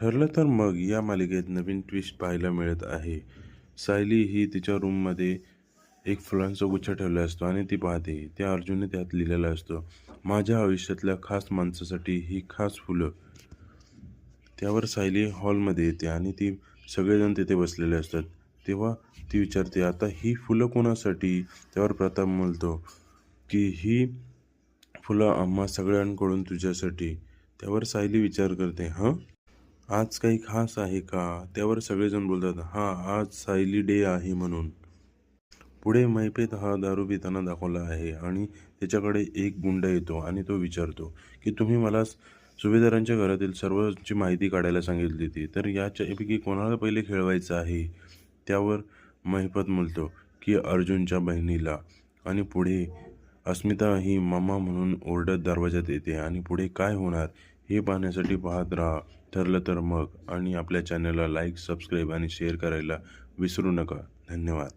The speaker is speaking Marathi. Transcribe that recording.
ठरलं तर मग या मालिकेत नवीन ट्विस्ट पाहायला मिळत आहे. सायली ही तिच्या रूममध्ये एक फुलांचा गुच्छ ठेवला असतो आणि ती पाहते. त्या अर्जुनने त्यात लिहिलेला असतो माझ्या आयुष्यातल्या खास माणसासाठी ही खास फुलं. त्यावर सायली हॉलमध्ये येते आणि ती सगळेजण तिथे बसलेले असतात. तेव्हा ती विचारते आता ही फुलं कोणासाठी? त्यावर प्रताप म्हणतो की ही फुलं आम्हा सगळ्यांकडून तुझ्यासाठी. त्यावर सायली विचार करते हां? आज काही खास आहे का? त्यावर सगळेजण बोलतात हां आज सायली डे आहे म्हणून. पुढे मैपेत हा दारू पिताना दाखवला आहे आणि त्याच्याकडे एक गुंड येतो आणि तो विचारतो की तुम्ही मला सुभेदारांच्या घरातील सर्वची माहिती काढायला सांगितली होती तर याच्यापैकी कोणाला पहिले खेळवायचं आहे? त्यावर महिपत म्हणतो की अर्जुनच्या बहिणीला. आणि पुढे अस्मिता ही मामा म्हणून ओरडत दरवाजात येते आणि पुढे काय होणार? हे पाहण्यासाठी पाहत राहा. ठरलं तर मग. आणि आपल्या चॅनलला लाईक सबस्क्राईब आणि शेअर करायला विसरू नका. धन्यवाद.